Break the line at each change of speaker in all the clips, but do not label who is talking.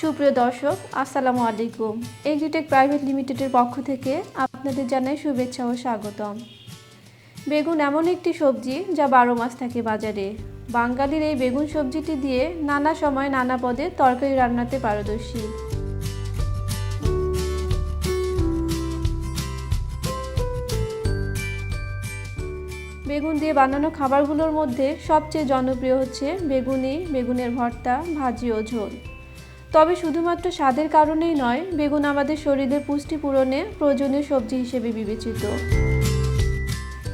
সুপ্রিয় দর্শক, আসসালামু আলাইকুম। এগ্রিটেক প্রাইভেট লিমিটেডের পক্ষ থেকে আপনাদের জানাই শুভেচ্ছা ও স্বাগতম। বেগুন এমন একটি সবজি যা বারো মাস থাকে বাজারে। বাঙালির এই বেগুন সবজিটি দিয়ে নানা সময় নানা পদে তরকারি রান্নাতে পারদর্শী। বেগুন দিয়ে বানানো খাবারগুলোর মধ্যে সবচেয়ে জনপ্রিয় হচ্ছে বেগুনি, বেগুনের ভর্তা, ভাজি ও ঝোল। তবে শুধুমাত্র স্বাদের কারণেই নয়, বেগুন আমাদের শরীরের পুষ্টি পূরণে প্রয়োজনীয় সবজি হিসেবে বিবেচিত।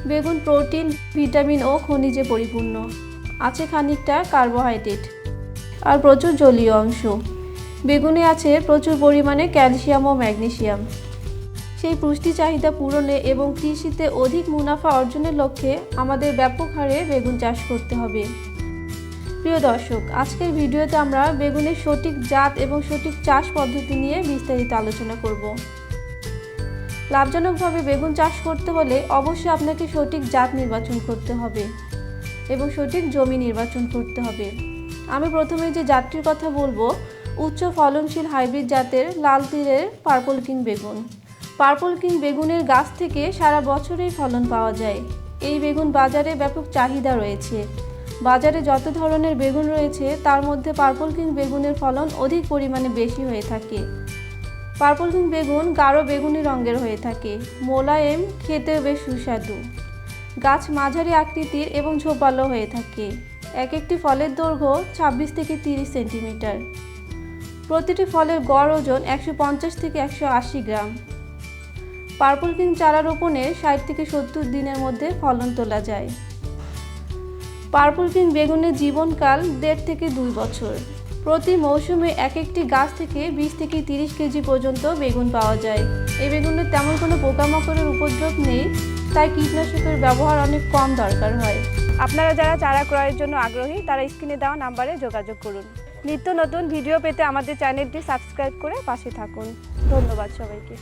বেগুন প্রোটিন, ভিটামিন ও খনিজে পরিপূর্ণ। আছে খানিকটা কার্বোহাইড্রেট আর প্রচুর জলীয় অংশ। বেগুনে আছে প্রচুর পরিমাণে ক্যালসিয়াম ও ম্যাগনেসিয়াম। সেই পুষ্টি চাহিদা পূরণে এবং কৃষিতে অধিক মুনাফা অর্জনের লক্ষ্যে আমাদের ব্যাপক হারে বেগুন চাষ করতে হবে। প্রিয় দর্শক, আজকের ভিডিওতে আমরা বেগুনের সঠিক জাত এবং সঠিক চাষ পদ্ধতি নিয়ে বিস্তারিত আলোচনা করব। লাভজনকভাবে বেগুন চাষ করতে হলে অবশ্যই আপনাকে সঠিক জাত নির্বাচন করতে হবে এবং সঠিক জমি নির্বাচন করতে হবে। আমি প্রথমে যে জাতটির কথা বলব, উচ্চ ফলনশীল হাইব্রিড জাতের লাল তীরের পার্পল কিং বেগুন। পার্পল কিং বেগুনের গাছ থেকে সারা বছরেই ফলন পাওয়া যায়। এই বেগুন বাজারে ব্যাপক চাহিদা রয়েছে। বাজারে যত ধরনের বেগুন রয়েছে, তার মধ্যে পার্পল কিং বেগুনের ফলন অধিক পরিমাণে বেশি হয়ে থাকে। পার্পল কিং বেগুন গাঢ় বেগুনি রঙের হয়ে থাকে। মোলায়েম খেতেও বেশ সুস্বাদু। গাছ মাঝারি আকৃতির এবং ঝোপালো হয়ে থাকে। এক একটি ফলের দৈর্ঘ্য ছাব্বিশ থেকে তিরিশ সেন্টিমিটার। প্রতিটি ফলের গড় ওজন একশো পঞ্চাশ থেকে একশো আশি গ্রাম। পার্পল কিং চারা রোপণের ষাট থেকে সত্তর দিনের মধ্যে ফলন তোলা যায়। পার্পল কিং বেগুনের জীবনকাল দেড় থেকে দুই বছর। প্রতি মৌসুমে এক একটি গাছ থেকে বিশ থেকে তিরিশ কেজি পর্যন্ত বেগুন পাওয়া যায়। এই বেগুনের তেমন কোনো পোকামাকড়ের উপদ্রব নেই, তাই কীটনাশকের ব্যবহার অনেক কম দরকার হয়।
আপনারা যারা চারা ক্রয়ের জন্য আগ্রহী, তারা স্ক্রিনে দেওয়া নাম্বারে যোগাযোগ করুন। নিত্য নতুন ভিডিও পেতে আমাদের চ্যানেলটি সাবস্ক্রাইব করে পাশে থাকুন। ধন্যবাদ সবাইকে।